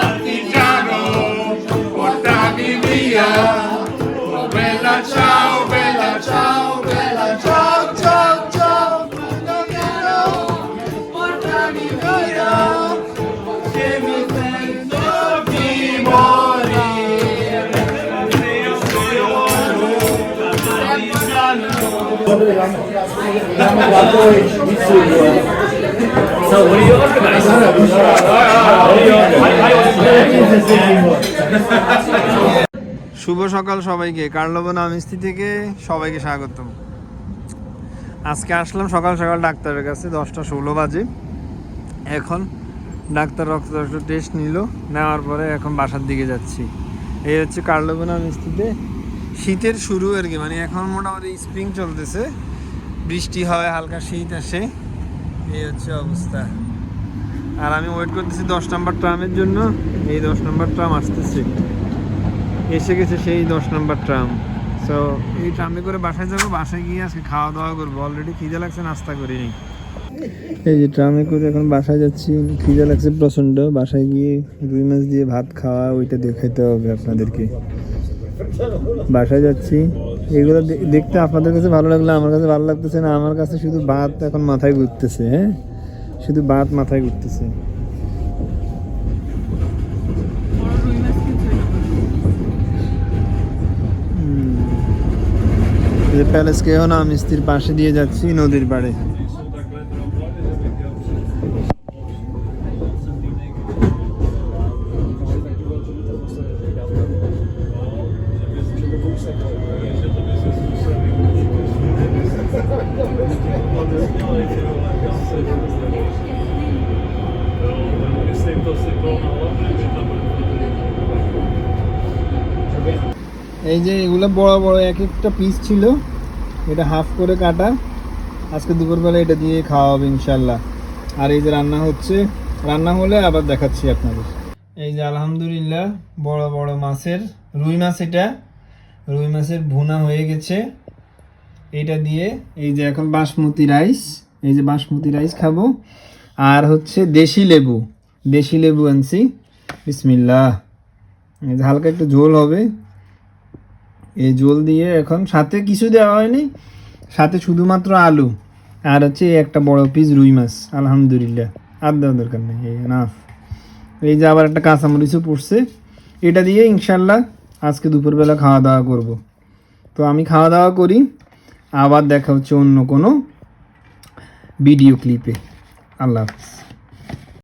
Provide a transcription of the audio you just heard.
partigiano, portami via. Oh bella ciao, bella ciao, bella ciao, ciao, ciao, partigiano, portami via, che mi sento di morire. Io sono partigiano. So? শুভ সকাল সবাইকে। কার্লবন আমিস্তি থেকে সবাইকে স্বাগতম। আজকে আসলাম সকাল সকাল ডাক্তারের কাছে, দশটা ষোলো বাজে। এখন ডাক্তার রক্ত টেস্ট নিল, নেওয়ার পরে এখন বাসার দিকে যাচ্ছি। এই হচ্ছে কার্লবন আমিস্তিতে শীতের শুরু আর কি মানে এখন মোটামুটি স্প্রিং চলতেছে। বৃষ্টি হয়, হালকা শীত আসে। এই হচ্ছে অবস্থা। আর আমি ওয়েট করতেছি দশ নম্বর ট্রামের জন্য। এই দশ নম্বর ট্রাম আসতেছে। এসে গেছে সেই দশ নম্বর ট্রাম। সো এই ট্রামে করে বাসায় যাব, বাসায় গিয়ে আজকে খাওয়া দাওয়া করব। অলরেডি খিদে লাগছে, নাস্তা করিনি। এই যে ট্রামে করে এখন বাসায় যাচ্ছি, খিদে লাগছে প্রচণ্ড। বাসায় গিয়ে রুই মাছ দিয়ে ভাত খাওয়া, ওইটা দেখাইতে হবে আপনাদেরকে। বাসায় যাচ্ছি। এগুলো দেখতে আপনাদের কাছে ভালো লাগল, আমার কাছে ভালো লাগতেছে না। আমার কাছে শুধু ভাত এখন মাথায় ঘুরতেছে হ্যাঁ? শুধু ভাত মাথায় ঘুরতেছে। প্যালেসকে এখন আমি স্ত্রীর পাশে দিয়ে যাচ্ছি নদীর পাড়ে। এই যে এগুলো বড় বড়, এক একটা পিস ছিল। এটা হাফ করে কাটা। আজকে দুপুরবেলা এটা দিয়ে খাওয়া হবে ইনশাল্লাহ আর এই যে রান্না হচ্ছে, রান্না হলে আবার দেখাচ্ছি আপনাদের। এই যে আলহামদুলিল্লাহ, বড় বড় মাছের, রুই মাছ এটা। রুই মাছের ভুনা হয়ে গেছে। এটা দিয়ে এই যে এখন বাসমতি রাইস, এই যে বাসমতি রাইস খাব। আর হচ্ছে দেশি লেবু। দেশি লেবু আনছি। বিসমিল্লাহ। হালকা একটু ঝোল হবে। এই ঝোল দিয়ে এখন সাথে কিছু দেওয়া হয়নি। সাথে শুধুমাত্র আলু। আর হচ্ছে একটা বড় পিস রুই মাছ। আলহামদুলিল্লাহ। আর দেওয়ার দরকার নেই। এই নাফ এই যে আবার একটা কাঁচামরিচও পড়ছে। এটা দিয়ে ইনশাল্লাহ আজকে দুপুরবেলা খাওয়া দাওয়া করব। তো আমি খাওয়া দাওয়া করি। আবার দেখা হচ্ছে অন্য কোনো ভিডিও ক্লিপে আল্লাহ হাফিজ।